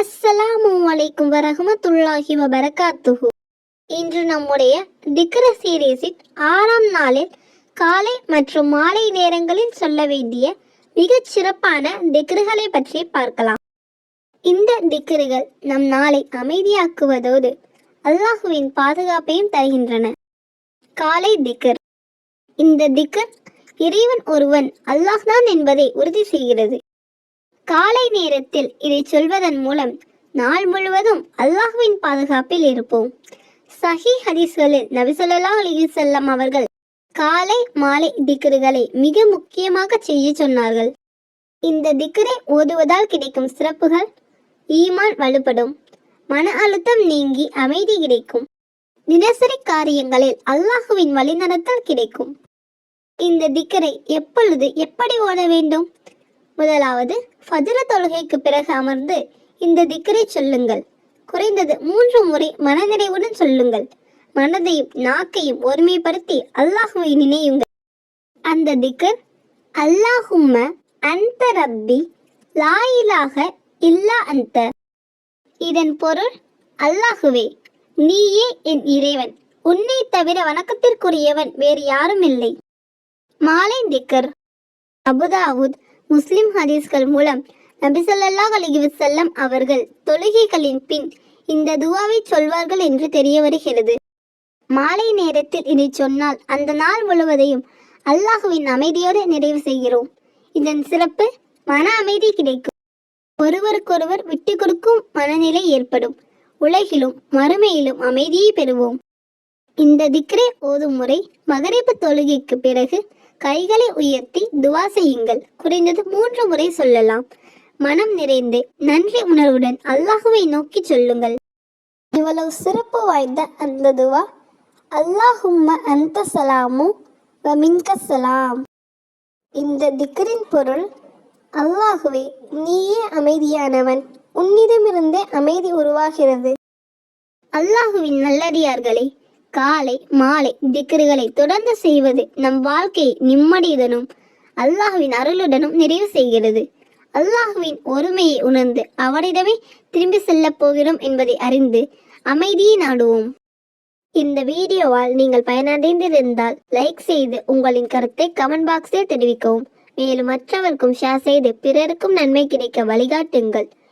அஸ்ஸலாமு அலைக்கும் வரஹமத்துல்லாஹி வபரகாத்துஹு. இன்று நம்முடைய திக்ர சீரீஸின் ஆறாம் நாளில் காலை மற்றும் மாலை நேரங்களில் சொல்ல வேண்டிய மிகச் சிறப்பான திக்ருகளை பற்றி பார்க்கலாம். இந்த திக்ருகள் நம் நாளை அமைதியாக்குவதோடு அல்லாஹுவின் பாதுகாப்பையும் தருகின்றன. காலை திக்ர். இந்த திக்ர் இறைவன் ஒருவன் அல்லாஹ்தான் என்பதை உறுதி செய்கிறது. காலை நேரத்தில் இதை சொல்வதன் மூலம் நாள் முழுவதும் அல்லாஹ்வின் பாதுகாப்பில் இருப்போம். சஹி ஹதீஸ்களில் நபிசல்லா அலி செல்லம் அவர்கள் காலை மாலை திக்ருகளை மிக முக்கியமாக செய்ய சொன்னார்கள். இந்த திக்ரை ஓதுவதால் கிடைக்கும் சிறப்புகள் ஈமான் வலுப்படும் மன அழுத்தம் நீங்கி அமைதி கிடைக்கும் தினசரி காரியங்களில் அல்லாஹுவின் வழிநடத்தல் கிடைக்கும். இந்த திக்கரை எப்பொழுது எப்படி ஓட வேண்டும்? முதலாவது ஃபஜ்ர தொழுகைக்கு பிறகு அமர்ந்து இந்த திக்கரை சொல்லுங்கள். குறைந்தது மூன்று முறை மனநிறைவுடன் சொல்லுங்கள். மனதையும் நாக்கையும் ஒருமைப்படுத்தி அல்லாஹுவை நினையுங்கள். அந்த திக்கர் அல்லாஹும்ம அந்த ரப்பி லாயிலாக இல்லா அந்த இதன் பொருள் அல்லாஹுவே நீயே என் இறைவன். உன்னை தவிர வணக்கத்திற்குரியவன் வேறு யாரும் இல்லை. மாலை திக்கர் அபுதாவுத் முஸ்லிம் ஹதீஸ்கள் மூலம் நபிசல்லா ஸல்லல்லாஹு அவர்கள் தொழுகைகளின் பின் இந்த துவாவை சொல்வார்கள் என்று தெரிய வருகிறது. மாலை நேரத்தில் இதை சொன்னால் அந்த நாள் முழுவதையும் அல்லாஹுவின் அமைதியோடு நிறைவு செய்கிறோம். இதன் சிறப்பு மன அமைதி கிடைக்கும். ஒருவருக்கொருவர் விட்டு கொடுக்கும் மனநிலை ஏற்படும். உலகிலும் மறுமையிலும் அமைதியை பெறுவோம். இந்த திக்ரே ஓதும் முறை மகரிப்பு தொழுகைக்கு பிறகு கைகளை உயர்த்தி துவா செய்யுங்கள். குறைந்தது மூன்று முறை சொல்லலாம். மனம் நிறைந்து நன்றி உணர்வுடன் அல்லாஹுவை நோக்கி சொல்லுங்கள். இவ்வளவு சிறப்பு வாய்ந்த அந்த துவா. அல்லாஹும்ம அந்த சலாமு வமின்க சலாம். இந்த திக்ரின் பொருள் அல்லாஹுவே நீயே அமைதியானவன். உன்னிடமிருந்தே அமைதி உருவாகிறது. அல்லாஹுவின் நல்லடியார்களே காலை மாலை திக்ருகளை தொடர்ந்து செய்வது நம் வாழ்க்கையை நிம்மதியுடனும் அல்லாஹுவின் அருளுடனும் நிறைவு செய்கிறது. அல்லாஹுவின் ஒருமையை உணர்ந்து அவரிடமே திரும்பி செல்லப் போகிறோம் என்பதை அறிந்து அமைதியை நாடுவோம். இந்த வீடியோவால் நீங்கள் பயனடைந்திருந்தால் லைக் செய்து உங்களின் கருத்தை கமெண்ட் பாக்ஸில் தெரிவிக்கவும். மேலும் மற்றவர்க்கும் ஷேர் செய்து பிறருக்கும் நன்மை கிடைக்க வழிகாட்டுங்கள்.